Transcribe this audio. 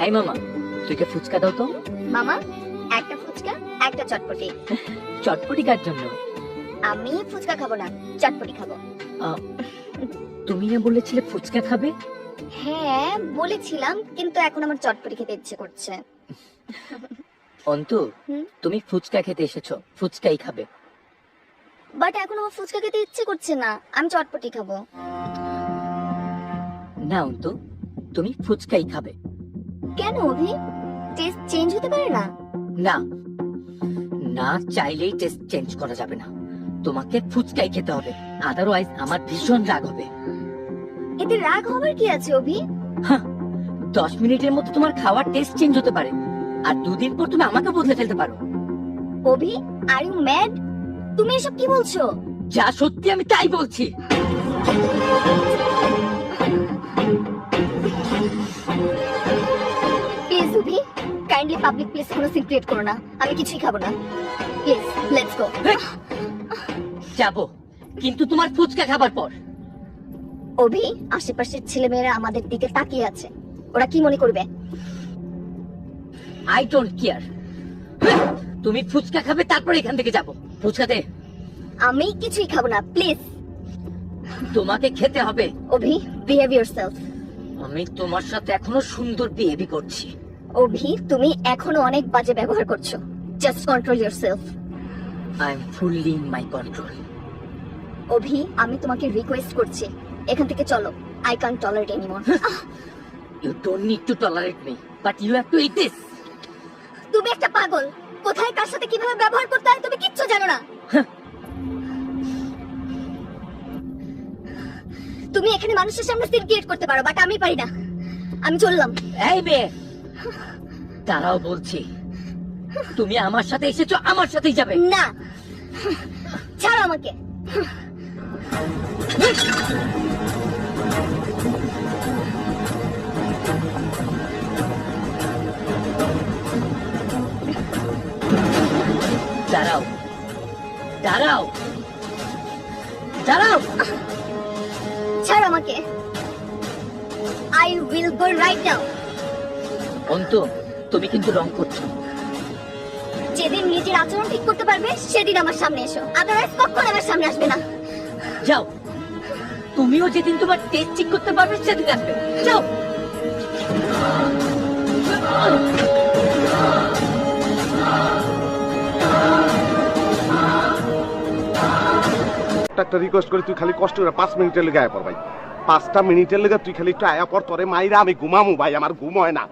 High মামা তুই কে ফুচকা দাও তো? মামা একটা ফুচকা একটা চটপটি। চটপটি কার জন্য? আমি ফুচকা খাব না চটপটি খাব। তুমি না বলেছিলে ফুচকা খাবে? হ্যাঁ বলেছিলাম কিন্তু এখন আমার চটপটি খেতে ইচ্ছে করছে। অন্তু? তুমি ফুচকা খেতে এসেছ ফুচকাই খাবে। বাট এখন আমার ফুচকা খেতে ইচ্ছে করছে না আমি চটপটি খাব। না অন্তু তুমি ফুচকাই খাবে। কেন অভি? টেস্ট চেঞ্জ হতে পারে না? না। না চাইলেই টেস্ট চেঞ্জ করা যাবে না। তোমাকে ফুচকাই খেতে হবে আদারওয়াইজ আমার ভীষণ রাগ হবে। এতে রাগ হবার কি আছে অভি? দশ মিনিটের মধ্যে তোমার খাওয়ার টেস্ট চেঞ্জ হতে পারে আর দুদিন পর তুমি আমাকে বদলে ফেলতে পারো। অভি আর ইউ ম্যাড তুমি এসব কি বলছো? যা সত্যি আমি তাই বলছি। পাবলিক প্লেস কোনো সিন ক্রিয়েট করো না। আমি কিছুই খাব না। প্লিজ লেটস গো যাব। কিন্তু তোমার ফুচকা খাবার পর। অভি আশেপাশের ছেলেমেয়েরা আমাদের দিকে তাকিয়ে আছে। ওরা কি মনে করবে? আই ডোন্ট কেয়ার তুমি ফুচকা খাবে তারপর এখান থেকে যাব। ফুচকাতে আমি কিছুই খাব না প্লিজ তোমাকে খেতে হবে। অভি বিহেভ ইয়োরসেলফ আমি তোমার সাথে এখনও সুন্দর বিহেভি করছি। অভি তুমি এখনও অনেক বাজে ব্যবহার করছ। Just control yourself I am fully in my control অভি আমি তোমাকে রিকোয়েস্ট করছি। এখান থেকে চলো। I can't tolerate anymore you don't need to tolerate me but you have to eat this তুমি একটা পাগল। কোথায় কার সাথে কীভাবে ব্যবহার করতে হয় তুমি কিচ্ছু জানো না। তুমি এখানে মানুষের সামনে সিন ক্রিয়েট করতে পারো বাট আমি পারি না। আমি চললাম। এই মেয়ে তারাও বলছি। তুমি আমার সাথে এসেছ আমার সাথেই যাবে। না। ছাড়ো আমাকে। দাঁড়াও। দাঁড়াও। দাঁড়াও। ছাড়ো আমাকে। I will go right now অন্ত তুমি কিন্তু রং করছ। যেদিন নিজের আচরণ ঠিক করতে পারবে সেদিন আমার সামনে এসো। আদারওয়াইজ কখনো আমার সামনে আসবে না। যাও। তুমিও যেদিন তোমার টেস্ট ঠিক করতে পারবে সেদিন আসবে। যাও। একটা রিকোয়েস্ট করি তুই খালি কষ্ট করে পাঁচ মিনিটের লেগে আয়া পর ভাই। পাঁচটা মিনিটের লেগে তুই খালি একটু আয়া পর তোরে মাইরা আমি ঘুমামু ভাই আমার ঘুম হয় না।